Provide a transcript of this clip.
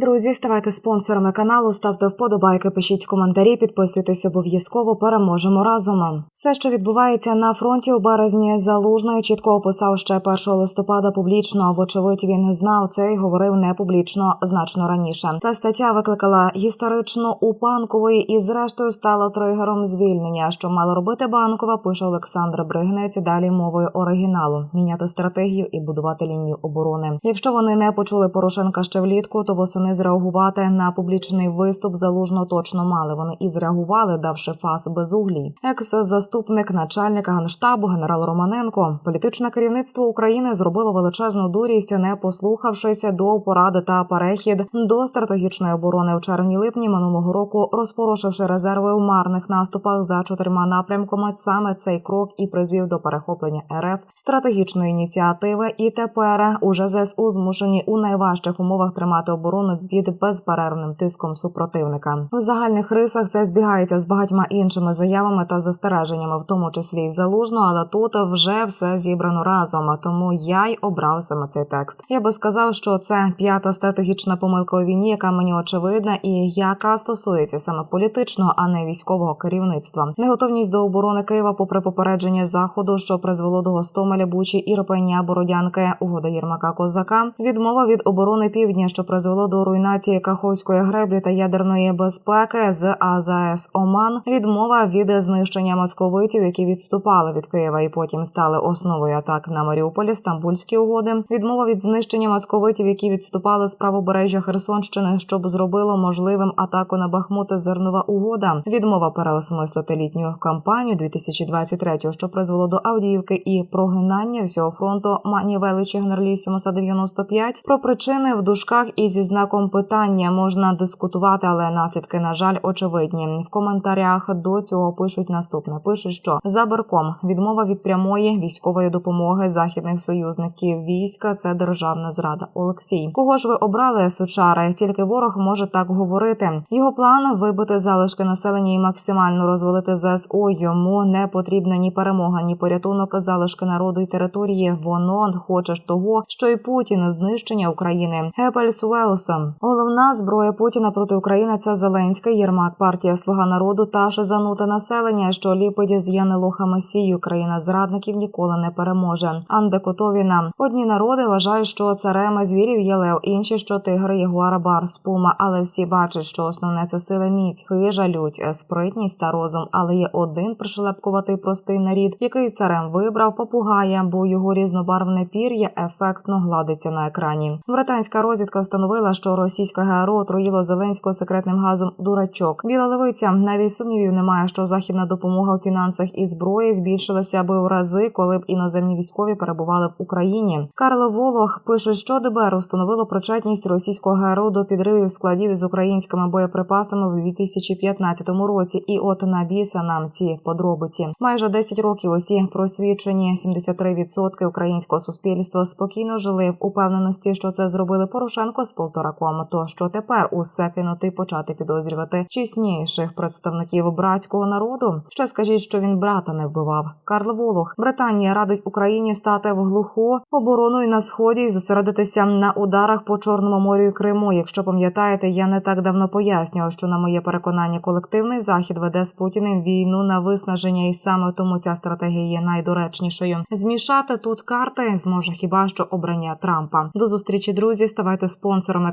Друзі, ставайте спонсорами каналу, ставте вподобайки, пишіть коментарі, підписуйтесь обов'язково. Переможемо разом. Все, що відбувається на фронті у березні, залужний чітко описав ще 1 листопада публічно. Вочевидь, він знав це і говорив не публічно значно раніше. Та стаття викликала історичну у панкової і, зрештою, стала тригером звільнення. Що мало робити банкова, пише Олександр Бригнець. Далі мовою оригіналу міняти стратегію і будувати лінію оборони. Якщо вони не почули Порошенка ще влітку, то восени зреагувати на публічний виступ залужно точно мали. Вони і зреагували, давши фас без углі. Екс-заступник начальника генштабу генерал Романенко, політичне керівництво України зробило величезну дурість, не послухавшися до поради та перехід до стратегічної оборони у червні-липні минулого року, розпорошивши резерви у марних наступах за чотирма напрямками. Саме цей крок і призвів до перехоплення РФ стратегічної ініціативи. І тепер уже ЗСУ змушені у найважчих умовах тримати оборону під безперервним тиском супротивника. В загальних рисах це збігається з багатьма іншими заявами та застереженнями, в тому числі й залужно, але тут вже все зібрано разом. Тому я й обрав саме цей текст. Я би сказав, що це п'ята стратегічна помилка у війні, яка мені очевидна, і яка стосується саме політичного, а не військового керівництва. Неготовність до оборони Києва, попри попередження заходу, що призвело до Гостомеля, Бучі, Ірпеня, Бородянки, угода Єрмака Козака, відмова від оборони півдня, що призвело до руйнації Каховської греблі та ядерної безпеки з АЗС Оман, відмова від знищення московитів, які відступали від Києва і потім стали основою атак на Маріуполі, Стамбульські угоди, відмова від знищення московитів, які відступали з правобережжя Херсонщини, щоб зробило можливим атаку на Бахмут зернова угода, відмова переосмислити літню кампанію 2023, що призвело до Авдіївки і прогинання всього фронту Мані Величі Генералісімуса 95. Про причини в дужках і зі знаком питання можна дискутувати, але наслідки, на жаль, очевидні. В коментарях до цього пишуть наступне: пишуть, що за Берком відмова від прямої військової допомоги західних союзників війська це державна зрада. Олексій, кого ж ви обрали сучари? Тільки ворог може так говорити. Його план вибити залишки населення і максимально розвалити ЗСУ. Йому не потрібна ні перемога, ні порятунок залишки народу і території. Воно хоче ж того, що і Путін знищення України. Гепельс Головна зброя Путіна проти України це Зеленський, Єрмак, партія Слуга народу та шизануте населення, що ліпить з Янелоха Месію. Країна зрадників ніколи не переможе. Анде Котовіна. Одні народи вважають, що цареми звірів є лев, інші, що тигр, ягуар, барс, пума. Але всі бачать, що основне це сила міць, хижа, лють, спритність та розум. Але є один пришелепкуватий простий нарід, який царем вибрав попугая, бо його різнобарвне пір'я ефектно гладиться на екрані. Британська розвідка встановила, що російське ГРУ отруїло Зеленського секретним газом дурачок. Біла левиця навіть сумнівів немає, що західна допомога у фінансах і зброї збільшилася би в рази, коли б іноземні військові перебували в Україні. Карло Волох пише, що ДБР установило причетність російського ГРУ до підривів складів із українськими боєприпасами в 2015 році. І от на біса нам ці подробиці. Майже 10 років усі просвідчені 73% українського суспільства спокійно жили в упевненості, що це зробили Порошенко з полтораком. То що тепер усе кинути і почати підозрювати чесніших представників братського народу? Ще скажіть, що він брата не вбивав. Карл Волох. Британія радить Україні стати в глуху оборону і на сході і зосередитися на ударах по Чорному морю і Криму. Якщо пам'ятаєте, я не так давно пояснював, що на моє переконання колективний захід веде з Путіним війну на виснаження, і саме тому ця стратегія є найдоречнішою. Змішати тут карти зможе хіба що обрання Трампа. До зустрічі, друзі. Ставайте спонсорами